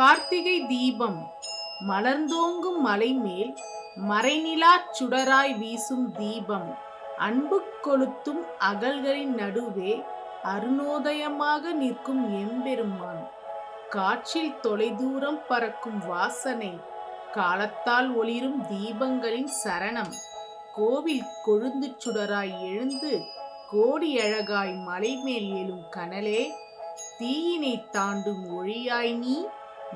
கார்த்திகை தீபம். மலர்ந்தோங்கும் மலைமேல் மறைநிலாச் சுடராய் வீசும் தீபம். அன்பு கொளுத்தும் அகல்களின் நடுவே அருணோதயமாக நிற்கும் எம்பெருமான். காற்றில் தொலைதூரம் பறக்கும் வாசனை. காலத்தால் ஒளிரும் தீபங்களின் சரணம். கோவில் கொழுந்து சுடராய் எழுந்து கோடி அழகாய் மலைமேல் எழும் கனலே. தீயினை தாண்டும் ஒளியாய் நீ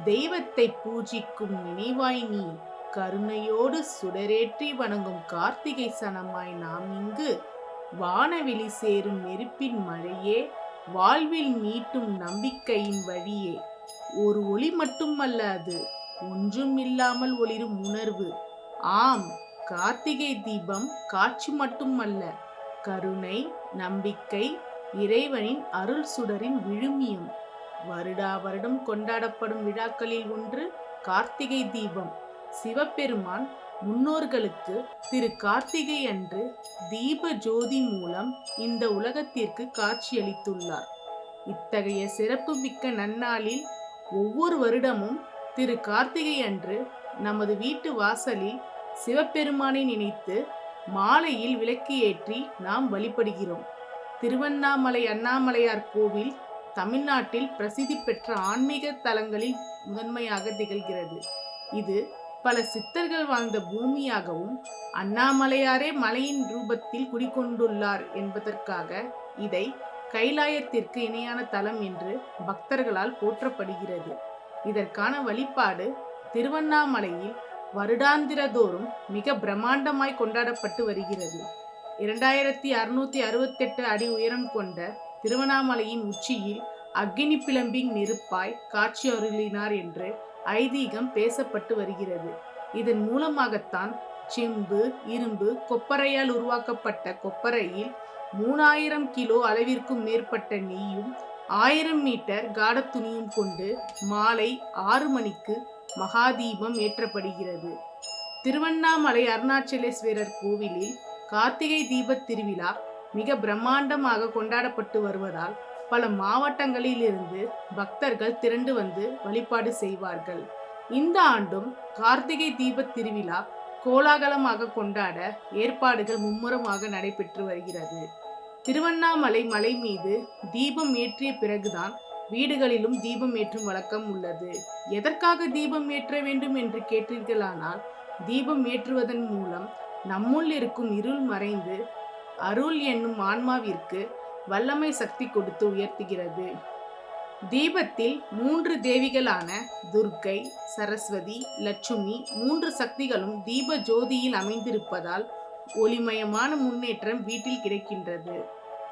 தெய்வத்தை பூஜிக்கும் நினைவாய் நீ கருணையோடு சுடரேற்றி வணங்கும் கார்த்திகை சனமாய் நாம் இங்கு. வானவெளி சேரும் நெருப்பின் மழையே வாழ்வில் மீட்டும் நம்பிக்கையின் வழியே. ஒரு ஒளி மட்டுமல்ல அது ஒன்றும் இல்லாமல் ஒளிரும் உணர்வு. ஆம் கார்த்திகை தீபம் காட்சி மட்டுமல்ல கருணை நம்பிக்கை இறைவனின் அருள் சுடரின் விழுமியம். வருடா வருடம் கொண்டாடப்படும் விழாக்களில் ஒன்று கார்த்திகை தீபம். சிவபெருமான் முன்னோர்களுக்கு திரு கார்த்திகை அன்று தீப ஜோதி மூலம் இந்த உலகத்திற்கு காட்சியளித்துள்ளார். இத்தகைய சிறப்புமிக்க நன்னாளில் ஒவ்வொரு வருடமும் திரு கார்த்திகை அன்று நமது வீட்டு வாசலில் சிவபெருமானை நினைத்து மாலையில் விளக்கு ஏற்றி நாம் வழிபடுகிறோம். திருவண்ணாமலை அண்ணாமலையார் கோவில் தமிழ்நாட்டில் பிரசித்தி பெற்ற ஆன்மீக தலங்களில் முதன்மையாக திகழ்கிறது. இது பல சித்தர்கள் வாழ்ந்த பூமியாகவும் அண்ணாமலையாரே மலையின் ரூபத்தில் குடிகொண்டுள்ளார் என்பதற்காக இதை கைலாயத்திற்கு இணையான தலம் என்று பக்தர்களால் போற்றப்படுகிறது. இதற்கான வழிபாடு திருவண்ணாமலையில் வருடாந்திரதோறும் மிக பிரம்மாண்டமாய் கொண்டாடப்பட்டு வருகிறது. இரண்டாயிரத்தி அறுநூத்தி அறுபத்தெட்டு அடி உயரம் கொண்ட திருவண்ணாமலையின் உச்சியில் அக்னி பிளம்பின் நெருப்பாய் காட்சி அருளினார் என்று ஐதீகம் பேசப்பட்டு வருகிறது. இதன் மூலமாகத்தான் செம்பு இரும்பு கொப்பரையால் உருவாக்கப்பட்ட கொப்பரையில் மூணாயிரம் கிலோ அளவிற்கும் மேற்பட்ட நெய்யும் ஆயிரம் மீட்டர் காடத் துணியும் கொண்டு மாலை ஆறு மணிக்கு மகாதீபம் ஏற்றப்படுகிறது. திருவண்ணாமலை அருணாச்சலேஸ்வரர் கோவிலில் கார்த்திகை தீபத் திருவிழா மிக பிரம்மாண்டமாக கொண்டாடப்பட்டு வருவதால் பல மாவட்டங்களில் இருந்து பக்தர்கள் திரண்டு வந்து வழிபாடு செய்வார்கள். இந்த ஆண்டும் கார்த்திகை தீப திருவிழா கோலாகலமாக கொண்டாட ஏற்பாடுகள் மும்முரமாக நடைபெற்று வருகிறது. திருவண்ணாமலை மலை மீது தீபம் ஏற்றிய பிறகுதான் வீடுகளிலும் தீபம் ஏற்றும் வழக்கம் உள்ளது. எதற்காக தீபம் ஏற்ற வேண்டும் என்று கேட்டீர்களானால் தீபம் ஏற்றுவதன் மூலம் நம்முள் இருக்கும் இருள் மறைந்து அருள் என்னும் ஆன்மாவிற்கு வல்லமை சக்தி கொடுத்து உயர்த்துகிறது. தீபத்தில் மூன்று தேவிகளான துர்க்கை சரஸ்வதி லட்சுமி மூன்று சக்திகளும் தீப ஜோதியில் அமைந்திருப்பதால் ஒளிமயமான முன்னேற்றம் வீட்டில் கிடைக்கின்றது.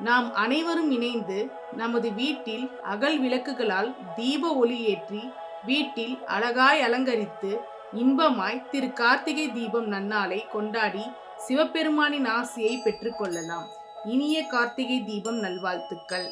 நாம் அனைவரும் இணைந்து நமது வீட்டில் அகல் விளக்குகளால் தீப ஒளி ஏற்றி வீட்டில் அழகாய் அலங்கரித்து இன்பமாய் திரு கார்த்திகை தீபம் நன்னாளை கொண்டாடி சிவபெருமானின் ஆசையை பெற்றுக்கொள்ளலாம். இனிய கார்த்திகை தீபம் நல்வாழ்த்துக்கள்.